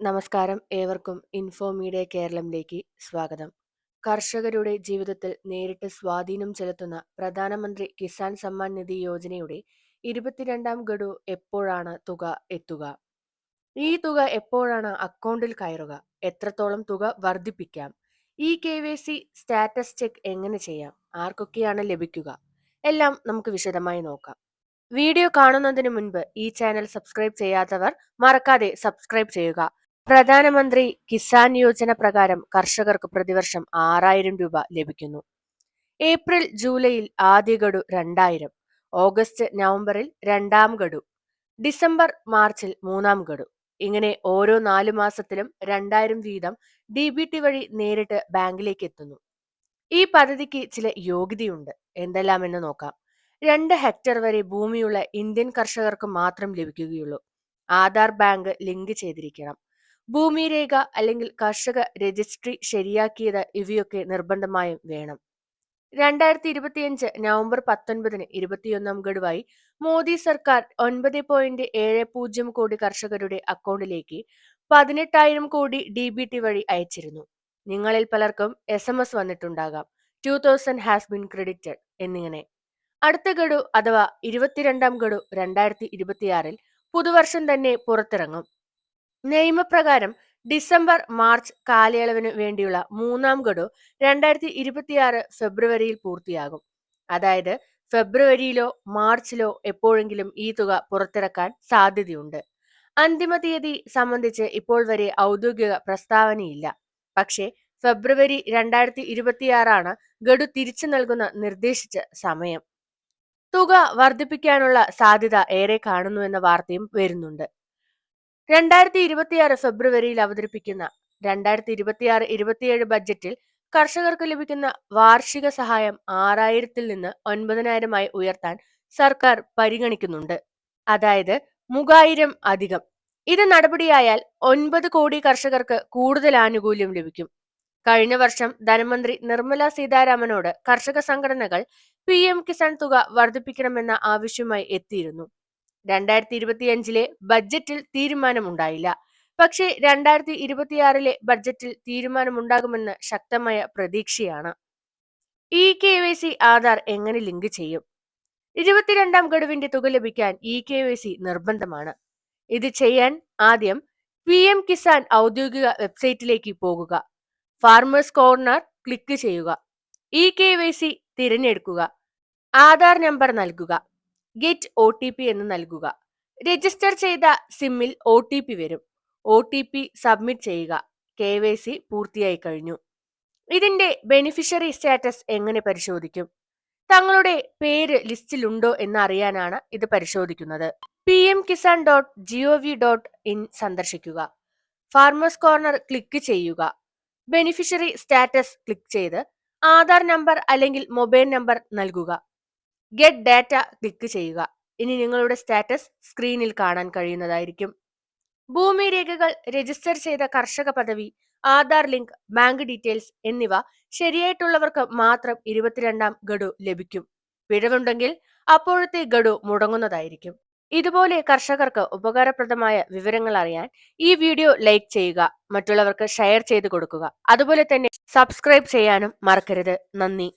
നമസ്കാരം. ഏവർക്കും info media കേരളത്തിലേക്ക് സ്വാഗതം. കർഷകരുടെ ജീവിതത്തിൽ നേരിട്ട് സ്വാധീനം ചെലുത്തുന്ന പ്രധാനമന്ത്രി കിസാൻ സമ്മാൻ നിധി യോജനയുടെ ഇരുപത്തിരണ്ടാം ഗഡു എപ്പോഴാണ് തുക എത്തുക? ഈ തുക എപ്പോഴാണ് അക്കൗണ്ടിൽ കയറുക? എത്രത്തോളം തുക വർദ്ധിപ്പിക്കാം? ഈ K Y C status check എങ്ങനെ ചെയ്യാം? ആർക്കൊക്കെയാണ് ലഭിക്കുക? എല്ലാം നമുക്ക് വിശദമായി നോക്കാം. വീഡിയോ കാണുന്നതിന് മുൻപ് ഈ ചാനൽ സബ്സ്ക്രൈബ് ചെയ്യാത്തവർ മറക്കാതെ സബ്സ്ക്രൈബ് ചെയ്യുക. പ്രധാനമന്ത്രി കിസാൻ യോജന പ്രകാരം കർഷകർക്ക് പ്രതിവർഷം ആറായിരം രൂപ ലഭിക്കുന്നു. ഏപ്രിൽ ജൂലൈയിൽ ആദ്യ ഗഡു രണ്ടായിരം ഓഗസ്റ്റ് നവംബറിൽ രണ്ടാം ഗഡു ഡിസംബർ മാർച്ചിൽ മൂന്നാം ഗഡു. ഇങ്ങനെ ഓരോ നാലു മാസത്തിലും രണ്ടായിരം വീതം ഡി ബി ടി വഴി നേരിട്ട് ബാങ്കിലേക്ക് എത്തുന്നു. ഈ പദ്ധതിക്ക് ചില യോഗ്യതയുണ്ട്. എന്തെല്ലാമെന്ന് നോക്കാം. രണ്ട് ഹെക്ടർ വരെ ഭൂമിയുള്ള ഇന്ത്യൻ കർഷകർക്ക് മാത്രം ലഭിക്കുകയുള്ളൂ. ആധാർ ബാങ്ക് ലിങ്ക് ചെയ്തിരിക്കണം. ഭൂമിരേഖ അല്ലെങ്കിൽ കർഷക രജിസ്ട്രി ശരിയാക്കിയത് ഇവയൊക്കെ നിർബന്ധമായും വേണം. രണ്ടായിരത്തി ഇരുപത്തിയഞ്ച് നവംബർ പത്തൊൻപതിന് ഇരുപത്തിയൊന്നാം ഗഡുവായി മോദി സർക്കാർ ഒൻപത് പോയിന്റ് ഏഴ് പൂജ്യം കോടി കർഷകരുടെ അക്കൗണ്ടിലേക്ക് പതിനെട്ടായിരം കോടി ഡി ബി ടി വഴി അയച്ചിരുന്നു. നിങ്ങളിൽ പലർക്കും S M S വന്നിട്ടുണ്ടാകാം. Two thousand has been credited എന്നിങ്ങനെ. അടുത്ത ഗഡു അഥവാ ഇരുപത്തിരണ്ടാം ഗഡു രണ്ടായിരത്തി ഇരുപത്തിയാറിൽ പുതുവർഷം തന്നെ പുറത്തിറങ്ങും. നിയമപ്രകാരം ഡിസംബർ മാർച്ച് കാലയളവിന് വേണ്ടിയുള്ള മൂന്നാം ഗഡു രണ്ടായിരത്തി ഇരുപത്തിയാറ് ഫെബ്രുവരിയിൽ പൂർത്തിയാകും. അതായത് ഫെബ്രുവരിയിലോ മാർച്ചിലോ എപ്പോഴെങ്കിലും ഈ തുക പുറത്തിറക്കാൻ സാധ്യതയുണ്ട്. അന്തിമ തീയതി സംബന്ധിച്ച് ഇപ്പോൾ വരെ ഔദ്യോഗിക പ്രസ്താവനയില്ല. പക്ഷേ ഫെബ്രുവരി രണ്ടായിരത്തി ഇരുപത്തിയാറാണ് ഗഡു തിരിച്ചു നൽകുന്ന നിർദ്ദേശിച്ച സമയം. തുക വർദ്ധിപ്പിക്കാനുള്ള സാധ്യത ഏറെ കാണുന്നുവെന്ന വാർത്തയും വരുന്നുണ്ട്. രണ്ടായിരത്തി ഇരുപത്തിയാറ് ഫെബ്രുവരിയിൽ അവതരിപ്പിക്കുന്ന രണ്ടായിരത്തി ഇരുപത്തിയാറ് ഇരുപത്തിയേഴ് ബജറ്റിൽ കർഷകർക്ക് ലഭിക്കുന്ന വാർഷിക സഹായം ആറായിരത്തിൽ നിന്ന് ഒൻപതിനായിരമായി ഉയർത്താൻ സർക്കാർ പരിഗണിക്കുന്നുണ്ട്. അതായത് മുഖായിരം അധികം. ഇത് നടപടിയായാൽ ഒൻപത് കോടി കർഷകർക്ക് കൂടുതൽ ആനുകൂല്യം ലഭിക്കും. കഴിഞ്ഞ വർഷം ധനമന്ത്രി നിർമ്മല സീതാരാമനോട് കർഷക സംഘടനകൾ പി എം കിസാൻ തുക വർദ്ധിപ്പിക്കണമെന്ന ആവശ്യവുമായി എത്തിയിരുന്നു. രണ്ടായിരത്തി ഇരുപത്തിയഞ്ചിലെ ബഡ്ജറ്റിൽ തീരുമാനമുണ്ടായില്ല. പക്ഷേ രണ്ടായിരത്തി ഇരുപത്തിയാറിലെ ബഡ്ജറ്റിൽ തീരുമാനമുണ്ടാകുമെന്ന് ശക്തമായ പ്രതീക്ഷയാണ്. E K Y C Aadhaar എങ്ങനെ ലിങ്ക് ചെയ്യും? ഇരുപത്തിരണ്ടാം ഗഡുവിന്റെ തുക ലഭിക്കാൻ ഇ കെ വൈ സി നിർബന്ധമാണ്. ഇത് ചെയ്യാൻ ആദ്യം പി എം കിസാൻ ഔദ്യോഗിക വെബ്സൈറ്റിലേക്ക് പോകുക. ഫാർമേഴ്സ് കോർണർ ക്ലിക്ക് ചെയ്യുക. ഇ കെ വൈ സി തിരഞ്ഞെടുക്കുക. ആധാർ നമ്പർ നൽകുക. ഗെറ്റ് ഒ ടി പി എന്ന് നൽകുക. രജിസ്റ്റർ ചെയ്ത സിമ്മിൽ ഒ ടി പി വരും. ഒ ടി പി സബ്മിറ്റ് ചെയ്യുക. കെ വൈ സി പൂർത്തിയായി കഴിഞ്ഞു. ഇതിന്റെ ബെനിഫിഷ്യറി സ്റ്റാറ്റസ് എങ്ങനെ പരിശോധിക്കും? തങ്ങളുടെ പേര് ലിസ്റ്റിലുണ്ടോ എന്ന് അറിയാനാണ് ഇത് പരിശോധിക്കുന്നത്. P M Kisan dot G O V dot in സന്ദർശിക്കുക. ഫാർമേഴ്സ് കോർണർ ക്ലിക്ക് ചെയ്യുക. ബെനിഫിഷ്യറി സ്റ്റാറ്റസ് ക്ലിക്ക് ചെയ്ത് ആധാർ നമ്പർ അല്ലെങ്കിൽ മൊബൈൽ നമ്പർ നൽകുക. ഗെറ്റ് ഡാറ്റ ക്ലിക്ക് ചെയ്യുക. ഇനി നിങ്ങളുടെ സ്റ്റാറ്റസ് സ്ക്രീനിൽ കാണാൻ കഴിയുന്നതായിരിക്കും. ഭൂമി രേഖകൾ രജിസ്റ്റർ ചെയ്ത കർഷക പദവി ആധാർ ലിങ്ക് ബാങ്ക് ഡീറ്റെയിൽസ് എന്നിവ ശരിയായിട്ടുള്ളവർക്ക് മാത്രം ഇരുപത്തിരണ്ടാം ഗഡു ലഭിക്കും. പിഴവുണ്ടെങ്കിൽ അപ്പോഴത്തെ ഗഡു മുടങ്ങുന്നതായിരിക്കും. ഇതുപോലെ കർഷകർക്ക് ഉപകാരപ്രദമായ വിവരങ്ങൾ അറിയാൻ ഈ വീഡിയോ ലൈക്ക് ചെയ്യുക മറ്റുള്ളവർക്ക് ഷെയർ ചെയ്ത് കൊടുക്കുക. അതുപോലെ തന്നെ സബ്സ്ക്രൈബ് ചെയ്യാനും മറക്കരുത്. നന്ദി.